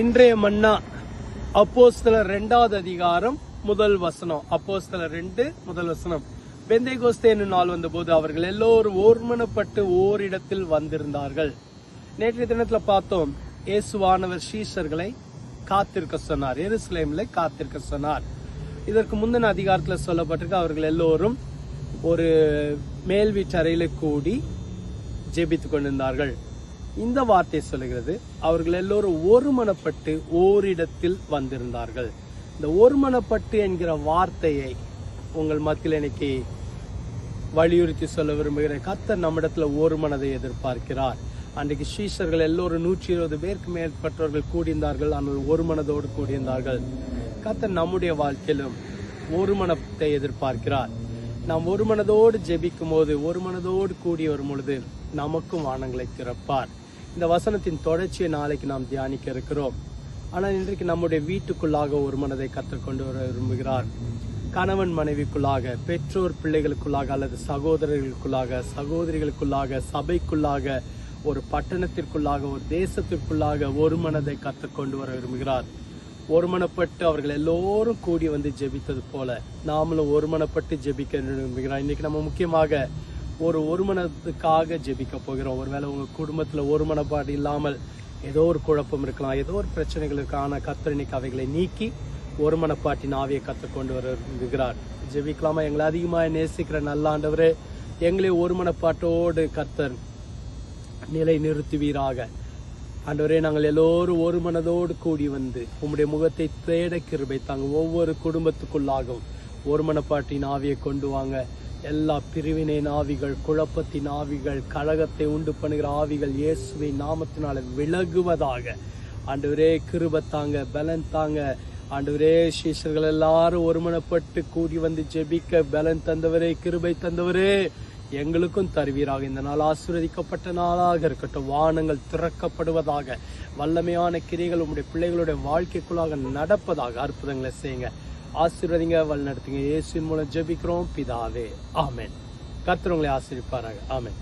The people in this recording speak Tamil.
இன்றைய மன்னா அப்போஸ்தல ரெண்டாவது அதிகாரம் முதல் வசனம். அப்போஸ்தல ரெண்டு முதல் வசனம். பெந்தைகோஸ்தே என்னும் நாள் வந்தபோது அவர்கள் எல்லோரும் ஓர்மனப்பட்டு ஓரிடத்தில் வந்திருந்தார்கள். நேற்றைய தினத்தில் பார்த்தோம் இயேசுவானவர் சீஷர்களை காத்திருக்க சொன்னார். எருசலேம்ல காத்திருக்க சொன்னார். இதற்கு முந்தின அதிகாரத்தில் சொல்லப்பட்டிருக்கு அவர்கள் எல்லோரும் ஒரு மேல் கூடி ஜெபித்து கொண்டிருந்தார்கள். இந்த வார்த்தை சொல்லுகிறது அவர்கள் எல்லோரும் ஒருமனப்பட்டு ஓரிடத்தில் வந்திருந்தார்கள். இந்த ஒருமனப்பட்டு என்கிற வார்த்தையை உங்கள் மத்தியில் இன்னைக்கு வலியுறுத்தி சொல்ல விரும்புகிறேன். கர்த்தர் நம்மிடத்துல ஒரு மனதை எதிர்பார்க்கிறார். அன்றைக்கு ஸ்ரீஷர்கள் எல்லோரும் நூற்றி இருபது பேருக்கு மேற்பட்டவர்கள் கூடியிருந்தார்கள். ஆனால் ஒரு மனதோடு கூடியிருந்தார்கள். கர்த்தர் நம்முடைய வாழ்க்கையிலும் ஒரு மனத்தை எதிர்பார்க்கிறார். நாம் ஒரு மனதோடு ஜெபிக்கும் போது ஒரு மனதோடு கூடி வரும் பொழுது நமக்கும் வானங்களை திறப்பார். இந்த வசனத்தின் தொடர்ச்சியை நாளைக்கு நாம் தியானிக்க இருக்கிறோம். ஆனால் இன்றைக்கு நம்முடைய வீட்டுக்குள்ளாக ஒரு மனதை கற்றுக்கொண்டு வர விரும்புகிறார். கணவன் மனைவிக்குள்ளாக பெற்றோர் பிள்ளைகளுக்குள்ளாக அல்லது சகோதரர்களுக்குள்ளாக சகோதரிகளுக்குள்ளாக சபைக்குள்ளாக ஒரு பட்டணத்திற்குள்ளாக ஒரு தேசத்திற்குள்ளாக ஒரு மனதை கற்றுக்கொண்டு வர விரும்புகிறார். ஒருமனப்பட்டு அவர்கள் எல்லோரும் கூடி வந்து ஜெபித்தது போல நாமளும் ஒருமனப்பட்டு ஜெபிக்க விரும்புகிறோம் இன்னைக்கு நம்ம முக்கியமாக ஒரு ஒருமனத்துக்காக ஜெபிக்க போகிறோம். ஒருவேளை உங்கள் குடும்பத்தில் ஒருமனப்பாடு இல்லாமல் ஏதோ ஒரு குழப்பம் இருக்கலாம் ஏதோ ஒரு பிரச்சனைகளுக்கான இருக்கலாம் அவைகளை நீக்கி ஒருமனப்பாட்டின் ஆவியை கற்றுக்கொண்டு வர விரும்புகிறார் ஜெபிக்கலாமா? எங்களை அதிகமாக நேசிக்கிற நல்ல ஆண்டவரே எங்களை ஒருமனப்பாட்டோடு கத்தர் நிலை நிறுத்துவீராக. ஆண்டவரே நாங்கள் எல்லோரும் ஒரு மனதோடு கூடி வந்து உம்முடைய முகத்தை தேட கிருபை தாங்க ஒவ்வொரு குடும்பத்துக்குள்ளாகவும் ஒரு மனப்பாட்டின் ஆவியை கொண்டு வாங்க. எல்லா பிரிவினை ஆவிகள் குழப்பத்தின் ஆவிகள் கழகத்தை உண்டு பண்ணுகிற ஆவிகள் இயேசுவை நாமத்தினால விலகுவதாக. ஆண்டவரே கிருபை தாங்க பலன் தாங்க. ஆண்டவரே சீசர்கள் எல்லாரும் ஒருமனப்பட்டு கூடி வந்து ஜெபிக்க பலன் தந்தவரே கிருபை தந்தவரே. எங்களுக்கும் தருவீராக. இந்த நாள் ஆசீர்வதிக்கப்பட்ட நாளாக இருக்கட்டும். வானங்கள் திறக்கப்படுவதாக வல்லமையான கிரிகள் உங்களுடைய பிள்ளைகளுடைய வாழ்க்கைக்குள்ளாக நடப்பதாக அற்புதங்களை செய்யுங்க. ஆசீர்வதிங்க வழிநடத்துங்க. இயேசு மூலம் ஜெபிக்கிறோம். பிதாவே ஆமேன். கத்துறவங்களை ஆசிரிப்பாராங்க ஆமேன்.